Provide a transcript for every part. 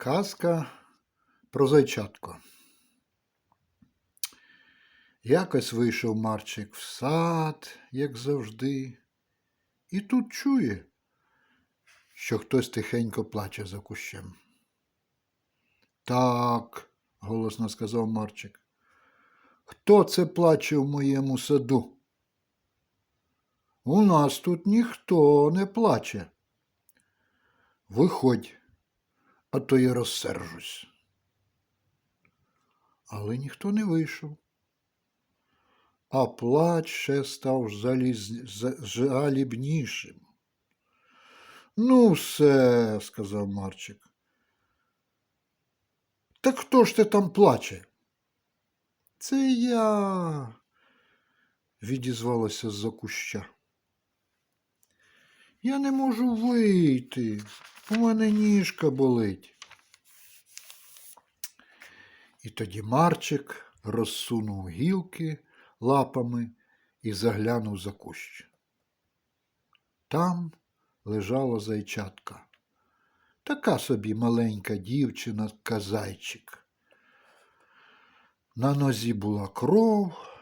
Казка про зайчатко. Якось вийшов Марчик в сад, як завжди, і тут чує, що хтось тихенько плаче за кущем. Так, голосно сказав Марчик. Хто це плаче в моєму саду? У нас тут ніхто не плаче. Виходь, а то я розсержусь. Але ніхто не вийшов. А плач ще став заліз... жалібнішим. Ну, все, сказав Марчик. Так хто ж ти там плаче? Це я, відізвалася з-за куща. Я не можу вийти. У мене ніжка болить. І тоді Марчик розсунув гілки лапами і заглянув за кущ. Там лежала зайчатка. Така собі маленька дівчина казайчик. На нозі була кров,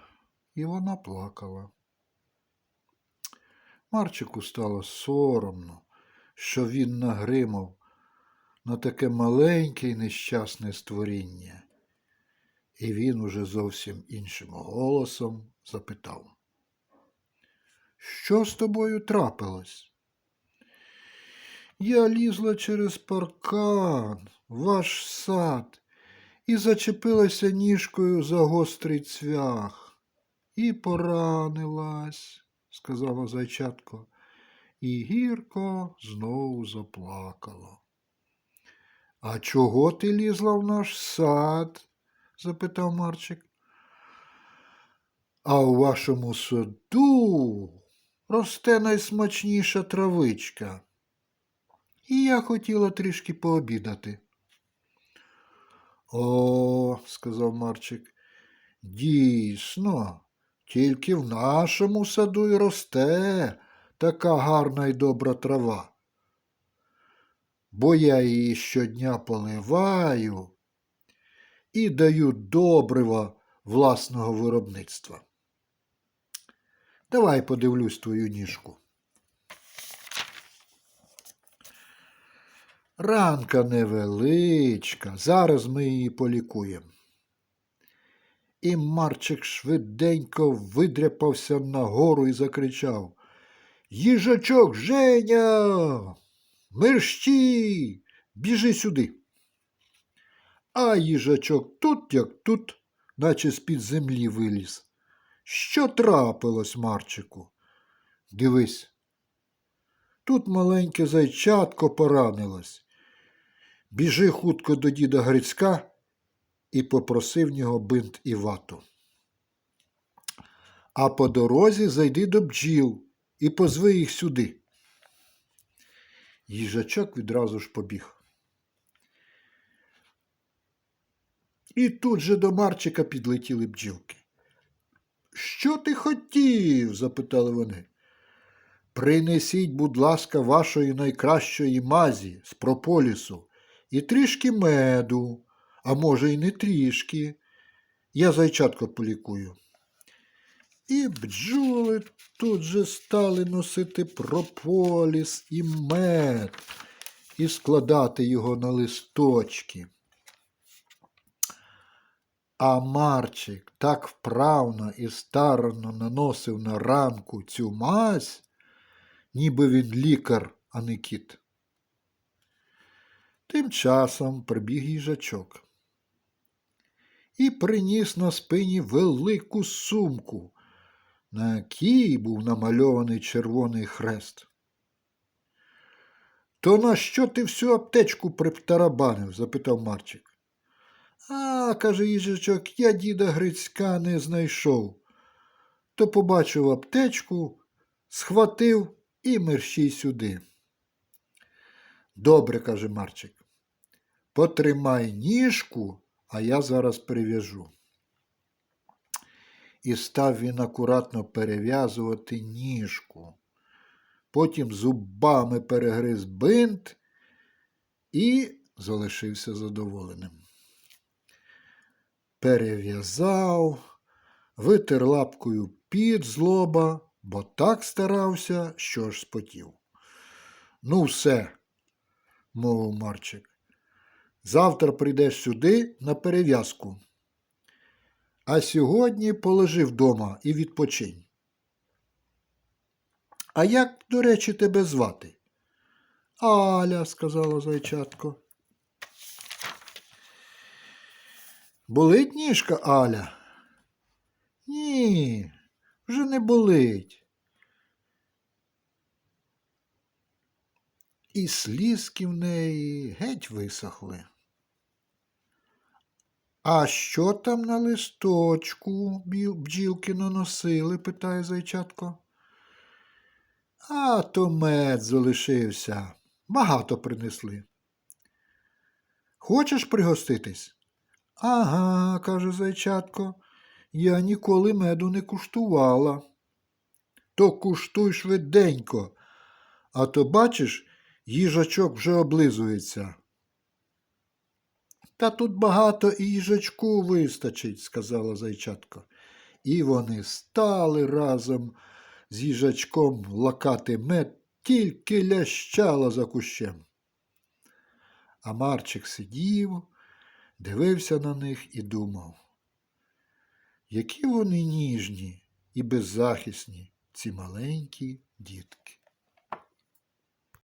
і вона плакала. Марчику стало соромно, що він нагримав на таке маленьке й нещасне створіння. І він уже зовсім іншим голосом запитав. Що з тобою трапилось? Я лізла через паркан, ваш сад, і зачепилася ніжкою за гострий цвях. І поранилась, сказала зайчатко, і гірко знову заплакала. А чого ти лізла в наш сад? запитав Марчик. А у вашому саду росте найсмачніша травичка. І я хотіла трішки пообідати. О, сказав Марчик, дійсно, тільки в нашому саду й росте така гарна й добра трава. Бо я її щодня поливаю і даю добрива власного виробництва. Давай подивлюсь твою ніжку. Ранка невеличка, зараз ми її полікуємо. І Марчик швиденько видряпався нагору і закричав Їжачок Женя, мерщій, біжи сюди. А їжачок тут, як тут, наче з-під землі виліз. Що трапилось, Марчику? Дивись. Тут маленьке зайчатко поранилось. Біжи хутко до діда Грицька і попросив нього бинт і вату. А по дорозі зайди до бджіл і позви їх сюди. Їжачок відразу ж побіг. І тут же до Марчика підлетіли бджілки. Що ти хотів? запитали вони. Принесіть, будь ласка, вашої найкращої мазі з прополісу і трішки меду, а може, й не трішки. Я зайчатко полікую. І бджоли тут же стали носити прополіс і мед і складати його на листочки. А Марчик так вправно і старанно наносив на ранку цю мазь, ніби він лікар, а не кіт. Тим часом прибіг їжачок і приніс на спині велику сумку, на якій був намальований червоний хрест. То на що ти всю аптечку приптарабанив? запитав Марчик. А, каже їжачок, я діда Грицька не знайшов. То побачив аптечку, схватив і мерщій сюди. Добре, каже Марчик. Потримай ніжку, а я зараз перев'яжу. І став він акуратно перев'язувати ніжку. Потім зубами перегриз бинт і залишився задоволеним. Перев'язав, витер лапкою під з лоба, бо так старався, що ж спотів. Ну, все, мовив Марчик. Завтра прийдеш сюди на перев'язку. А сьогодні полежи вдома і відпочинь. А як, до речі, тебе звати? Аля, сказала зайчатко. Болить ніжка Аля? Ні, вже не болить. І слізки в неї геть висохли. А що там на листочку бджілки наносили? питає зайчатко. А то мед залишився. Багато принесли. Хочеш пригоститись? Ага, каже зайчатко, я ніколи меду не куштувала. То куштуй швиденько, а то, бачиш, їжачок вже облизується. Та тут багато і їжачку вистачить, сказала зайчатко. І вони стали разом з їжачком лакати мед, тільки лящала за кущем. А Марчик сидів, дивився на них і думав, які вони ніжні і беззахисні, ці маленькі дітки.